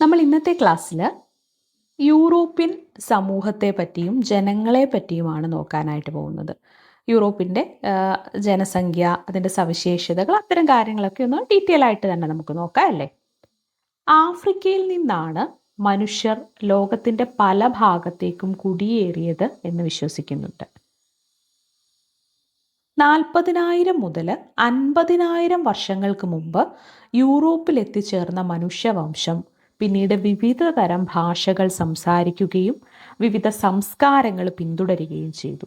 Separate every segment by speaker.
Speaker 1: നമ്മൾ ഇന്നത്തെ ക്ലാസ്സിൽ യൂറോപ്യൻ സമൂഹത്തെ പറ്റിയും ജനങ്ങളെ പറ്റിയുമാണ് നോക്കാനായിട്ട് പോകുന്നത്. യൂറോപ്പിന്റെ ജനസംഖ്യ അതിന്റെ സവിശേഷതകൾ അത്തരം കാര്യങ്ങളൊക്കെ ഒന്ന് ഡീറ്റെയിൽ ആയിട്ട് തന്നെ നമുക്ക് നോക്കാം അല്ലേ? ആഫ്രിക്കയിൽ നിന്നാണ് മനുഷ്യർ ലോകത്തിന്റെ പല ഭാഗത്തേക്കും കുടിയേറിയത് എന്ന് വിശ്വസിക്കുന്നുണ്ട്. നാൽപ്പതിനായിരം മുതൽ അൻപതിനായിരം വർഷങ്ങൾക്ക് മുമ്പ് യൂറോപ്പിൽ എത്തിച്ചേർന്ന മനുഷ്യവംശം പിന്നീട് വിവിധ തരം ഭാഷകൾ സംസാരിക്കുകയും വിവിധ സംസ്കാരങ്ങൾ പിന്തുടരുകയും ചെയ്തു.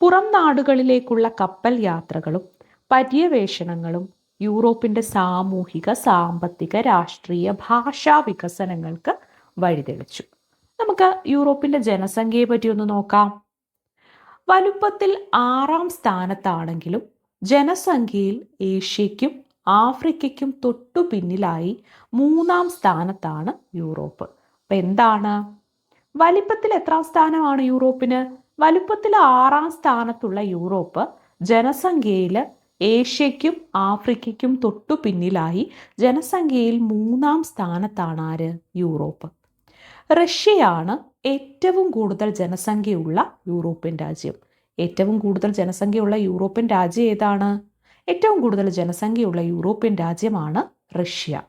Speaker 1: പുറം നാടുകളിലേക്കുള്ള കപ്പൽ യാത്രകളും പര്യവേഷണങ്ങളും യൂറോപ്പിന്റെ സാമൂഹിക സാമ്പത്തിക രാഷ്ട്രീയ ഭാഷാ വികസനങ്ങൾക്ക് വഴിതെളിച്ചു. നമുക്ക് യൂറോപ്പിന്റെ ജനസംഖ്യയെ പറ്റി ഒന്ന് നോക്കാം. വലുപ്പത്തിൽ ആറാം സ്ഥാനത്താണെങ്കിലും ജനസംഖ്യയിൽ ഏഷ്യയ്ക്കും ആഫ്രിക്കയ്ക്കും തൊട്ടു പിന്നിലായി മൂന്നാം സ്ഥാനത്താണ് യൂറോപ്പ്. അപ്പം എന്താണ്? വലിപ്പത്തിൽ എത്രാം സ്ഥാനമാണ് യൂറോപ്പിന്? വലുപ്പത്തിൽ ആറാം സ്ഥാനത്തുള്ള യൂറോപ്പ് ജനസംഖ്യയിൽ ഏഷ്യയ്ക്കും ആഫ്രിക്കയ്ക്കും തൊട്ടു പിന്നിലായി ജനസംഖ്യയിൽ മൂന്നാം സ്ഥാനത്താണ് ആര്? യൂറോപ്പ്. റഷ്യയാണ് ഏറ്റവും കൂടുതൽ ജനസംഖ്യയുള്ള യൂറോപ്യൻ രാജ്യം. ഏറ്റവും കൂടുതൽ ജനസംഖ്യയുള്ള യൂറോപ്യൻ രാജ്യം ഏതാണ്? ഏറ്റവും കൂടുതൽ ജനസംഖ്യയുള്ള യൂറോപ്യൻ രാജ്യമാണ് Russia.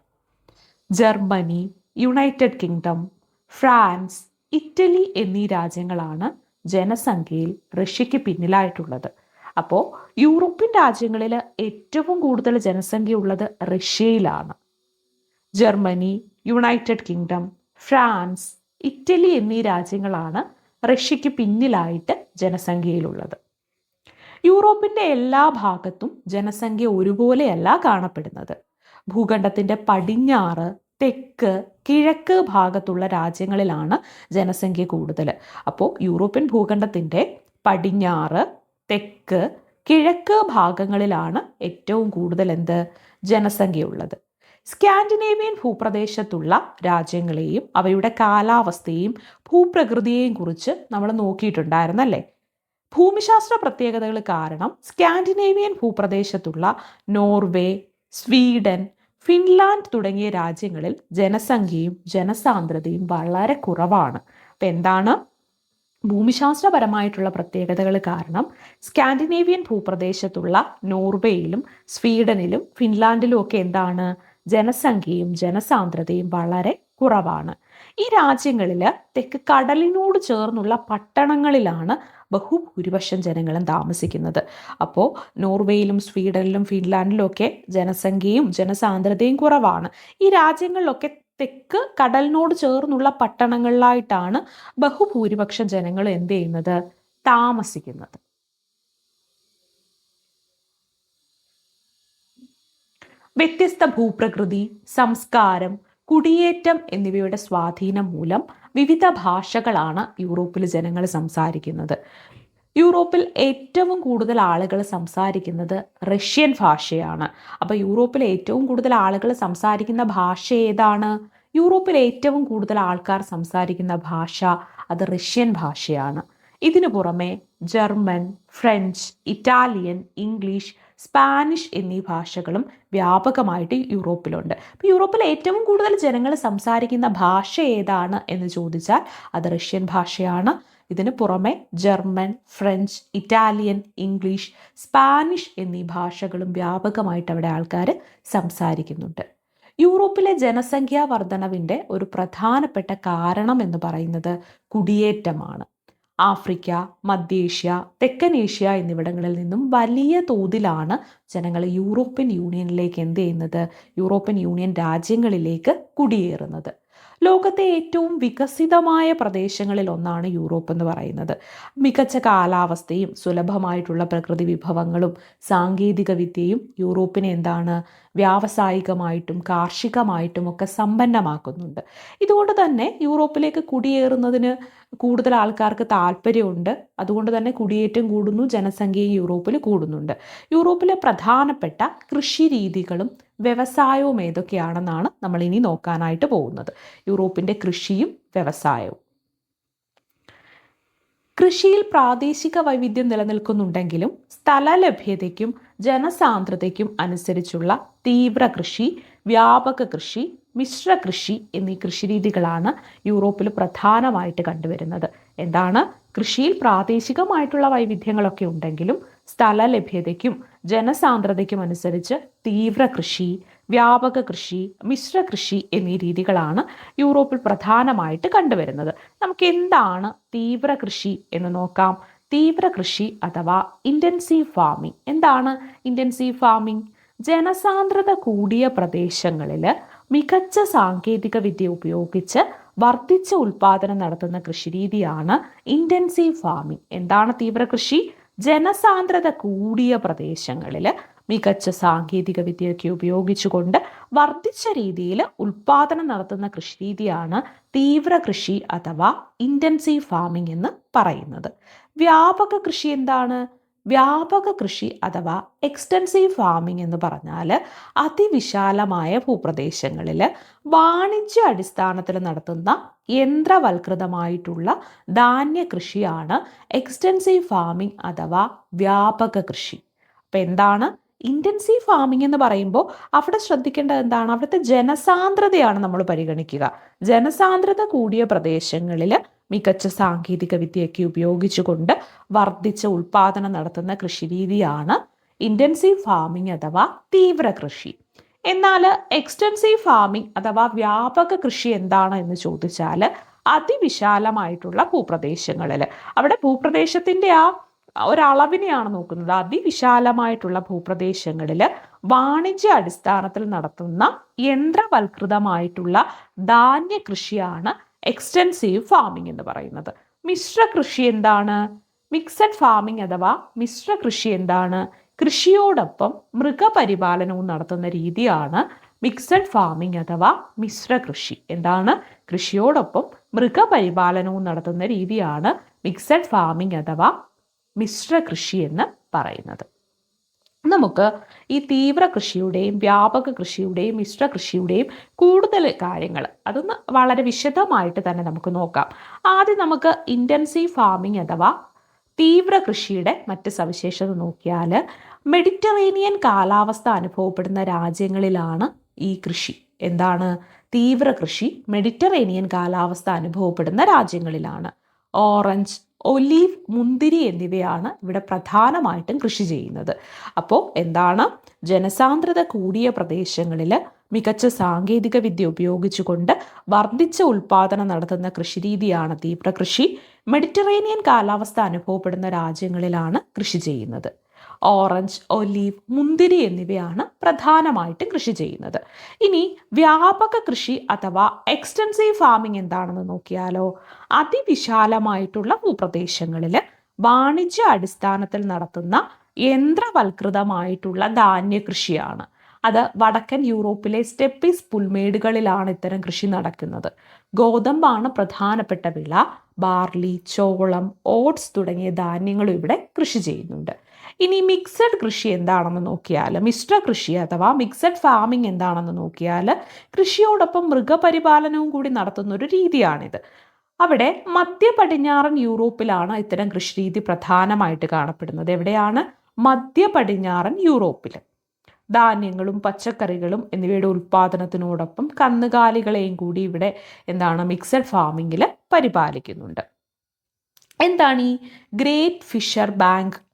Speaker 1: Germany United Kingdom France Italy എന്നീ രാജ്യങ്ങളാണ് ജനസംഖ്യയിൽ റഷ്യയ്ക്ക് പിന്നിലായിട്ടുള്ളത്. അപ്പോൾ യൂറോപ്യൻ രാജ്യങ്ങളിൽ ഏറ്റവും കൂടുതൽ ജനസംഖ്യ ഉള്ളത് റഷ്യയിലാണ്. Germany United Kingdom France Italy എന്നീ രാജ്യങ്ങളാണ് റഷ്യയ്ക്ക് പിന്നിലായിട്ട് ജനസംഖ്യയിലുള്ളത്. യൂറോപ്പിന്റെ എല്ലാ ഭാഗത്തും ജനസംഖ്യ ഒരുപോലെയല്ല കാണപ്പെടുന്നത്. ഭൂഖണ്ഡത്തിന്റെ പടിഞ്ഞാറ് തെക്ക് കിഴക്ക് ഭാഗത്തുള്ള രാജ്യങ്ങളിലാണ് ജനസംഖ്യ കൂടുതൽ അപ്പോൾ യൂറോപ്യൻ ഭൂഖണ്ഡത്തിന്റെ പടിഞ്ഞാറ് തെക്ക് കിഴക്ക് ഭാഗങ്ങളിലാണ് ഏറ്റവും കൂടുതൽ എന്ത്? ജനസംഖ്യയുള്ളത്. സ്കാൻഡിനേവിയൻ ഭൂപ്രദേശത്തുള്ള രാജ്യങ്ങളെയും അവയുടെ കാലാവസ്ഥയും ഭൂപ്രകൃതിയെയും കുറിച്ച് നമ്മൾ നോക്കിയിട്ടുണ്ടായിരുന്നല്ലേ? ഭൂമിശാസ്ത്ര പ്രത്യേകതകൾ കാരണം സ്കാൻഡിനേവിയൻ ഭൂപ്രദേശത്തുള്ള നോർവേ സ്വീഡൻ ഫിൻലാൻഡ് തുടങ്ങിയ രാജ്യങ്ങളിൽ ജനസംഖ്യയും ജനസാന്ദ്രതയും വളരെ കുറവാണ്. അപ്പം എന്താണ്? ഭൂമിശാസ്ത്രപരമായിട്ടുള്ള പ്രത്യേകതകൾ കാരണം സ്കാൻഡിനേവിയൻ ഭൂപ്രദേശത്തുള്ള നോർവേയിലും സ്വീഡനിലും ഫിൻലാൻഡിലും ഒക്കെ എന്താണ്? ജനസംഖ്യയും ജനസാന്ദ്രതയും വളരെ കുറവാണ്. ഈ രാജ്യങ്ങളിൽ തെക്ക് കടലിനോട് ചേർന്നുള്ള പട്ടണങ്ങളിലാണ് ബഹുഭൂരിപക്ഷം ജനങ്ങളും താമസിക്കുന്നത്. അപ്പോൾ നോർവേയിലും സ്വീഡനിലും ഫിൻലാൻഡിലും ഒക്കെ ജനസംഖ്യയും ജനസാന്ദ്രതയും കുറവാണ്. ഈ രാജ്യങ്ങളിലൊക്കെ തെക്ക് കടലിനോട് ചേർന്നുള്ള പട്ടണങ്ങളിലായിട്ടാണ് ബഹുഭൂരിപക്ഷം ജനങ്ങൾ എന്ത് ചെയ്യുന്നത്? താമസിക്കുന്നത്. വ്യത്യസ്ത ഭൂപ്രകൃതി സംസ്കാരം കുടിയേറ്റം എന്നിവയുടെ സ്വാധീനം മൂലം വിവിധ ഭാഷകളാണ് യൂറോപ്പിൽ ജനങ്ങൾ സംസാരിക്കുന്നത്. യൂറോപ്പിൽ ഏറ്റവും കൂടുതൽ ആളുകൾ സംസാരിക്കുന്നത് റഷ്യൻ ഭാഷയാണ്. അപ്പോൾ യൂറോപ്പിൽ ഏറ്റവും കൂടുതൽ ആളുകൾ സംസാരിക്കുന്ന ഭാഷ ഏതാണ്? യൂറോപ്പിൽ ഏറ്റവും കൂടുതൽ ആൾക്കാർ സംസാരിക്കുന്ന ഭാഷ അത് റഷ്യൻ ഭാഷയാണ്. ഇതിനു പുറമെ German French Italian English Spanish എന്നീ ഭാഷകളും വ്യാപകമായിട്ട് യൂറോപ്പിലുണ്ട്. അപ്പോൾ യൂറോപ്പിൽ ഏറ്റവും കൂടുതൽ ജനങ്ങൾ സംസാരിക്കുന്ന ഭാഷ ഏതാണ് എന്ന് ചോദിച്ചാൽ അത് റഷ്യൻ ഭാഷയാണ്. ഇതിന് പുറമെ German French Italian English Spanish എന്നീ ഭാഷകളും വ്യാപകമായിട്ട് അവിടെ ആൾക്കാർ സംസാരിക്കുന്നുണ്ട്. യൂറോപ്പിലെ ജനസംഖ്യാ വർധനവിന്റെ ഒരു പ്രധാനപ്പെട്ട കാരണം എന്ന് പറയുന്നത് കുടിയേറ്റമാണ്. ആഫ്രിക്ക മധ്യേഷ്യ തെക്കൻ ഏഷ്യ എന്നിവിടങ്ങളിൽ നിന്നും വലിയ തോതിലാണ് ജനങ്ങൾ യൂറോപ്യൻ യൂണിയനിലേക്ക് എന്ത് ചെയ്യുന്നത്? യൂറോപ്യൻ യൂണിയൻ രാജ്യങ്ങളിലേക്ക് കുടിയേറുന്നത്. ലോകത്തെ ഏറ്റവും വികസിതമായ പ്രദേശങ്ങളിൽ ഒന്നാണ് യൂറോപ്പ് എന്ന് പറയുന്നത്. മികച്ച കാലാവസ്ഥയും സുലഭമായിട്ടുള്ള പ്രകൃതി വിഭവങ്ങളും സാങ്കേതിക വിദ്യയും യൂറോപ്പിനെ എന്താണ്? വ്യാവസായികമായിട്ടും കാർഷികമായിട്ടും ഒക്കെ സമ്പന്നമാക്കുന്നുണ്ട്. ഇതുകൊണ്ട് തന്നെ യൂറോപ്പിലേക്ക് കുടിയേറുന്നതിന് കൂടുതൽ ആൾക്കാർക്ക് താല്പര്യമുണ്ട്. അതുകൊണ്ട് തന്നെ കുടിയേറ്റം കൂടുന്നു ജനസംഖ്യയും യൂറോപ്പിൽ കൂടുന്നുണ്ട്. യൂറോപ്പിലെ പ്രധാനപ്പെട്ട കൃഷി രീതികളും വ്യവസായവും ഏതൊക്കെയാണെന്നാണ് നമ്മൾ ഇനി നോക്കാനായിട്ട് പോകുന്നത്. യൂറോപ്പിന്റെ കൃഷിയും വ്യവസായവും. കൃഷിയിൽ പ്രാദേശിക വൈവിധ്യം നിലനിൽക്കുന്നുണ്ടെങ്കിലും സ്ഥല ലഭ്യതയ്ക്കും ജനസാന്ദ്രതയ്ക്കും അനുസരിച്ചുള്ള തീവ്ര കൃഷി വ്യാപക കൃഷി മിശ്ര കൃഷി എന്നീ കൃഷിരീതികളാണ് യൂറോപ്പിൽ പ്രധാനമായിട്ട് കണ്ടുവരുന്നത്. എന്താണ്? കൃഷിയിൽ പ്രാദേശികമായിട്ടുള്ള വൈവിധ്യങ്ങളൊക്കെ ഉണ്ടെങ്കിലും സ്ഥല ലഭ്യതയ്ക്കും ജനസാന്ദ്രതയ്ക്കും അനുസരിച്ച് തീവ്ര കൃഷി വ്യാപക കൃഷി മിശ്ര കൃഷി എന്നീ രീതികളാണ് യൂറോപ്പിൽ പ്രധാനമായിട്ട് കണ്ടുവരുന്നത്. നമുക്ക് എന്താണ് തീവ്ര കൃഷി എന്ന് നോക്കാം. തീവ്ര കൃഷി അഥവാ ഇന്റൻസീവ് ഫാമിംഗ്. എന്താണ് ഇന്റൻസീവ് ഫാമിംഗ്? ജനസാന്ദ്രത കൂടിയ പ്രദേശങ്ങളിൽ മികച്ച സാങ്കേതിക വിദ്യ ഉപയോഗിച്ച് വർദ്ധിച്ച ഉൽപാദനം നടത്തുന്ന കൃഷിരീതിയാണ് ഇന്റൻസീവ് ഫാമിംഗ്. എന്താണ് തീവ്ര കൃഷി ജനസാന്ദ്രത കൂടിയ പ്രദേശങ്ങളിൽ മികച്ച സാങ്കേതിക വിദ്യയൊക്കെ ഉപയോഗിച്ചുകൊണ്ട് വർദ്ധിച്ച രീതിയിൽ ഉൽപാദനം നടത്തുന്ന കൃഷിരീതിയാണ് തീവ്ര കൃഷി അഥവാ ഇന്റൻസീവ് ഫാമിംഗ് എന്ന് പറയുന്നത്. വ്യാപക കൃഷി എന്താണ്? വ്യാപക കൃഷി അഥവാ എക്സ്റ്റൻസീവ് ഫാമിംഗ് എന്ന് പറഞ്ഞാൽ അതിവിശാലമായ ഭൂപ്രദേശങ്ങളിൽ വാണിജ്യ അടിസ്ഥാനത്തിൽ നടത്തുന്ന യന്ത്രവൽകൃതമായിട്ടുള്ള ധാന്യ കൃഷിയാണ് എക്സ്റ്റൻസീവ് ഫാമിംഗ് അഥവാ വ്യാപക കൃഷി. അപ്പം എന്താണ്? ഇന്റൻസീവ് ഫാമിംഗ് എന്ന് പറയുമ്പോൾ അവിടെ ശ്രദ്ധിക്കേണ്ടത് എന്താണ്? അവിടുത്തെ ജനസാന്ദ്രതയാണ് നമ്മൾ പരിഗണിക്കുക. ജനസാന്ദ്രത കൂടിയ പ്രദേശങ്ങളിൽ മികച്ച സാങ്കേതിക വിദ്യയൊക്കെ ഉപയോഗിച്ചുകൊണ്ട് വർദ്ധിച്ച ഉൽപാദനം നടത്തുന്ന കൃഷിരീതിയാണ് ഇന്റൻസീവ് ഫാമിംഗ് അഥവാ തീവ്ര കൃഷി. എന്നാൽ എക്സ്റ്റൻസീവ് ഫാമിംഗ് അഥവാ വ്യാപക കൃഷി എന്താണ് എന്ന് ചോദിച്ചാൽ അതിവിശാലമായിട്ടുള്ള ഭൂപ്രദേശങ്ങളിൽ. അവിടെ ഭൂപ്രദേശത്തിന്റെ ആ ഒരളവിനെയാണ് നോക്കുന്നത്. അതിവിശാലമായിട്ടുള്ള ഭൂപ്രദേശങ്ങളിൽ വാണിജ്യ അടിസ്ഥാനത്തിൽ നടത്തുന്ന യന്ത്രവൽകൃതമായിട്ടുള്ള ധാന്യ കൃഷിയാണ് എക്സ്റ്റൻസീവ് ഫാമിംഗ് എന്ന് പറയുന്നത്. മിശ്ര കൃഷി എന്താണ്? മിക്സഡ് ഫാമിംഗ് അഥവാ മിശ്ര കൃഷി എന്താണ്? കൃഷിയോടൊപ്പം മൃഗപരിപാലനവും നടത്തുന്ന രീതിയാണ് മിക്സഡ് ഫാമിംഗ് അഥവാ മിശ്ര കൃഷി. എന്താണ്? കൃഷിയോടൊപ്പം മൃഗപരിപാലനവും നടത്തുന്ന രീതിയാണ് മിക്സഡ് ഫാമിംഗ് അഥവാ മിശ്ര കൃഷി എന്ന് പറയുന്നത്. നമുക്ക് ഈ തീവ്ര കൃഷിയുടെയും വ്യാപക കൃഷിയുടെയും മിശ്ര കൃഷിയുടെയും കൂടുതൽ കാര്യങ്ങൾ അതൊന്ന് വളരെ വിശദമായിട്ട് തന്നെ നമുക്ക് നോക്കാം. ആദ്യം നമുക്ക് ഇന്റൻസീവ് ഫാമിംഗ് അഥവാ തീവ്ര കൃഷിയുടെ മറ്റ് സവിശേഷത നോക്കിയാൽ മെഡിറ്ററേനിയൻ കാലാവസ്ഥ അനുഭവപ്പെടുന്ന രാജ്യങ്ങളിലാണ് ഈ കൃഷി. എന്താണ്? തീവ്ര കൃഷി മെഡിറ്ററേനിയൻ കാലാവസ്ഥ അനുഭവപ്പെടുന്ന രാജ്യങ്ങളിലാണ്. ഓറഞ്ച് ഒലീവ് മുന്തിരി എന്നിവയാണ് ഇവിടെ പ്രധാനമായിട്ടും കൃഷി ചെയ്യുന്നത്. അപ്പോൾ എന്താണ്? ജനസാന്ദ്രത കൂടിയ പ്രദേശങ്ങളിൽ മികച്ച സാങ്കേതിക വിദ്യ ഉപയോഗിച്ചുകൊണ്ട് വർദ്ധിച്ച ഉൽപാദനം നടത്തുന്ന കൃഷിരീതിയാണ് തീവ്രകൃഷി മെഡിറ്ററേനിയൻ കാലാവസ്ഥ അനുഭവപ്പെടുന്ന രാജ്യങ്ങളിലാണ് കൃഷി ചെയ്യുന്നത്. ഓറഞ്ച് ഒലീവ് മുന്തിരി എന്നിവയാണ് പ്രധാനമായിട്ടും കൃഷി ചെയ്യുന്നത്. ഇനി വ്യാപക കൃഷി അഥവാ എക്സ്റ്റൻസീവ് ഫാമിംഗ് എന്താണെന്ന് നോക്കിയാലോ? അതിവിശാലമായിട്ടുള്ള ഭൂപ്രദേശങ്ങളിൽ വാണിജ്യ അടിസ്ഥാനത്തിൽ നടത്തുന്ന യന്ത്രവൽകൃതമായിട്ടുള്ള ധാന്യ കൃഷിയാണ്. അത് വടക്കൻ യൂറോപ്പിലെ സ്റ്റെപ്പിസ് പുൽമേടുകളിലാണ് ഇത്തരം കൃഷി നടക്കുന്നത്. ഗോതമ്പാണ് പ്രധാനപ്പെട്ട വിള ബാർലി ചോളം ഓട്സ് തുടങ്ങിയ ധാന്യങ്ങളും ഇവിടെ കൃഷി ചെയ്യുന്നുണ്ട്. ഇനി മിക്സഡ് കൃഷി എന്താണെന്ന് നോക്കിയാൽ മിശ്ര കൃഷി അഥവാ മിക്സഡ് ഫാമിംഗ് എന്താണെന്ന് നോക്കിയാൽ കൃഷിയോടൊപ്പം മൃഗപരിപാലനവും കൂടി നടത്തുന്ന ഒരു രീതിയാണിത്. അവിടെ മധ്യ പടിഞ്ഞാറൻ യൂറോപ്പിലാണ് ഇത്തരം കൃഷിരീതി പ്രധാനമായിട്ട് കാണപ്പെടുന്നത്. എവിടെയാണ്? മധ്യ പടിഞ്ഞാറൻ യൂറോപ്പിൽ. ധാന്യങ്ങളും പച്ചക്കറികളും എന്നിവയുടെ ഉൽപ്പാദനത്തിനോടൊപ്പം കന്നുകാലികളെയും കൂടി ഇവിടെ എന്താണ്? മിക്സഡ് ഫാമിങ്ങിൽ പരിപാലിക്കുന്നുണ്ട്. എന്താണ് ഈ ഗ്രേറ്റ് ഫിഷർ ബാങ്ക്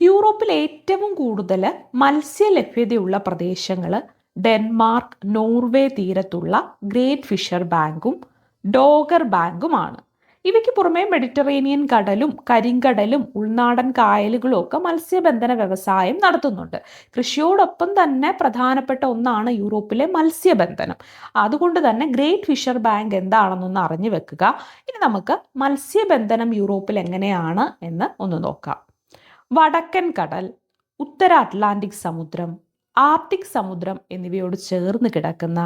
Speaker 1: യൂറോപ്പിൽ ഏറ്റവും കൂടുതൽ മത്സ്യലഭ്യതയുള്ള പ്രദേശങ്ങൾ ഡെൻമാർക്ക് നോർവേ തീരത്തുള്ള ഗ്രേറ്റ് ഫിഷർ ബാങ്കും ഡോഗർ ബാങ്കുമാണ്. ഇവയ്ക്ക് പുറമെ മെഡിറ്ററേനിയൻ കടലും കരിങ്കടലും ഉൾനാടൻ കായലുകളും ഒക്കെ മത്സ്യബന്ധന വ്യവസായം നടത്തുന്നുണ്ട്. കൃഷിയോടൊപ്പം തന്നെ പ്രധാനപ്പെട്ട ഒന്നാണ് യൂറോപ്പിലെ മത്സ്യബന്ധനം. അതുകൊണ്ട് തന്നെ ഗ്രേറ്റ് ഫിഷർ ബാങ്ക് എന്താണെന്നൊന്ന് അറിഞ്ഞു വെക്കുക. ഇനി നമുക്ക് മത്സ്യബന്ധനം യൂറോപ്പിൽ എങ്ങനെയാണ് എന്ന് ഒന്ന് നോക്കാം. വടക്കൻ കടൽ ഉത്തര അറ്റ്ലാന്റിക് സമുദ്രം ആർട്ടിക് സമുദ്രം എന്നിവയോട് ചേർന്ന് കിടക്കുന്ന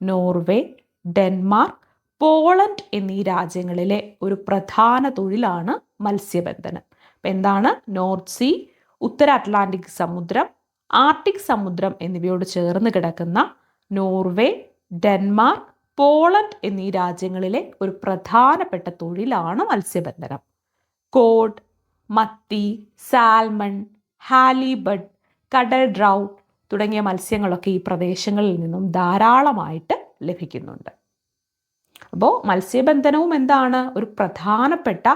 Speaker 1: നോർവേ ഡെൻമാർക്ക് പോളണ്ട് എന്നീ രാജ്യങ്ങളിലെ ഒരു പ്രധാന തൊഴിലാണ് മത്സ്യബന്ധനം. അപ്പം എന്താണ്? നോർത്ത് സീ ഉത്തര അറ്റ്ലാന്റിക് സമുദ്രം ആർട്ടിക് സമുദ്രം എന്നിവയോട് ചേർന്ന് കിടക്കുന്ന നോർവേ ഡെൻമാർക്ക് പോളണ്ട് എന്നീ രാജ്യങ്ങളിലെ ഒരു പ്രധാനപ്പെട്ട തൊഴിലാണ് മത്സ്യബന്ധനം. കോഡ് മത്തി സാൽമൺ ഹാലിബഡ് കടൽ ഡ്രൗട്ട് തുടങ്ങിയ മത്സ്യങ്ങളൊക്കെ ഈ പ്രദേശങ്ങളിൽ നിന്നും ധാരാളമായിട്ട് ലഭിക്കുന്നുണ്ട്. അപ്പോൾ മത്സ്യബന്ധനവും എന്താണ്? ഒരു പ്രധാനപ്പെട്ട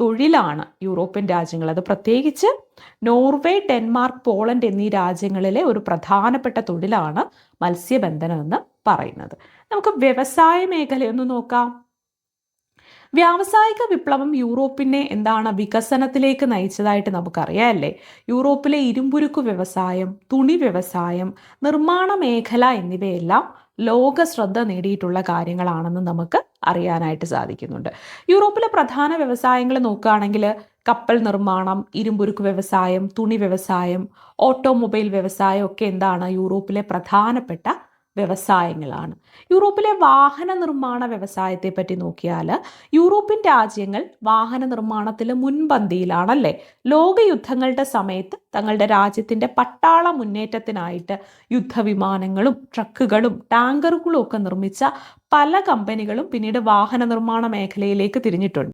Speaker 1: തൊഴിലാണ് യൂറോപ്യൻ രാജ്യങ്ങൾ. അത് പ്രത്യേകിച്ച് നോർവേ ഡെൻമാർക്ക് പോളണ്ട് എന്നീ രാജ്യങ്ങളിലെ ഒരു പ്രധാനപ്പെട്ട തൊഴിലാണ് മത്സ്യബന്ധനം എന്ന് പറയുന്നത്. നമുക്ക് വ്യവസായ മേഖലയൊന്ന് നോക്കാം. വ്യാവസായിക വിപ്ലവം യൂറോപ്പിനെ എന്താണ് വികസനത്തിലേക്ക് നയിച്ചതായിട്ട് നമുക്കറിയാമല്ലേ യൂറോപ്പിലെ ഇരുമ്പുരുക്ക് വ്യവസായം തുണി വ്യവസായം നിർമ്മാണ മേഖല എന്നിവയെല്ലാം ലോക ശ്രദ്ധ നേടിയിട്ടുള്ള കാര്യങ്ങളാണെന്ന് നമുക്ക് അറിയാനായിട്ട് സാധിക്കുന്നുണ്ട്. യൂറോപ്പിലെ പ്രധാന വ്യവസായങ്ങൾ നോക്കുകയാണെങ്കിൽ കപ്പൽ നിർമ്മാണം ഇരുമ്പുരുക്ക് വ്യവസായം തുണി വ്യവസായം ഓട്ടോമൊബൈൽ വ്യവസായം ഒക്കെ എന്താണ് യൂറോപ്പിലെ പ്രധാനപ്പെട്ട വ്യവസായങ്ങളാണ്. യൂറോപ്പിലെ വാഹന നിർമ്മാണ വ്യവസായത്തെ പറ്റി നോക്കിയാൽ യൂറോപ്യൻ രാജ്യങ്ങൾ വാഹന നിർമ്മാണത്തിൽ മുൻപന്തിയിലാണല്ലേ? ലോകയുദ്ധങ്ങളുടെ സമയത്ത് തങ്ങളുടെ രാജ്യത്തിന്റെ പട്ടാള മുന്നേറ്റത്തിനായിട്ട് യുദ്ധവിമാനങ്ങളും ട്രക്കുകളും ടാങ്കറുകളും ഒക്കെ നിർമ്മിച്ച പല കമ്പനികളും പിന്നീട് വാഹന നിർമ്മാണ മേഖലയിലേക്ക് തിരിഞ്ഞിട്ടുണ്ട്.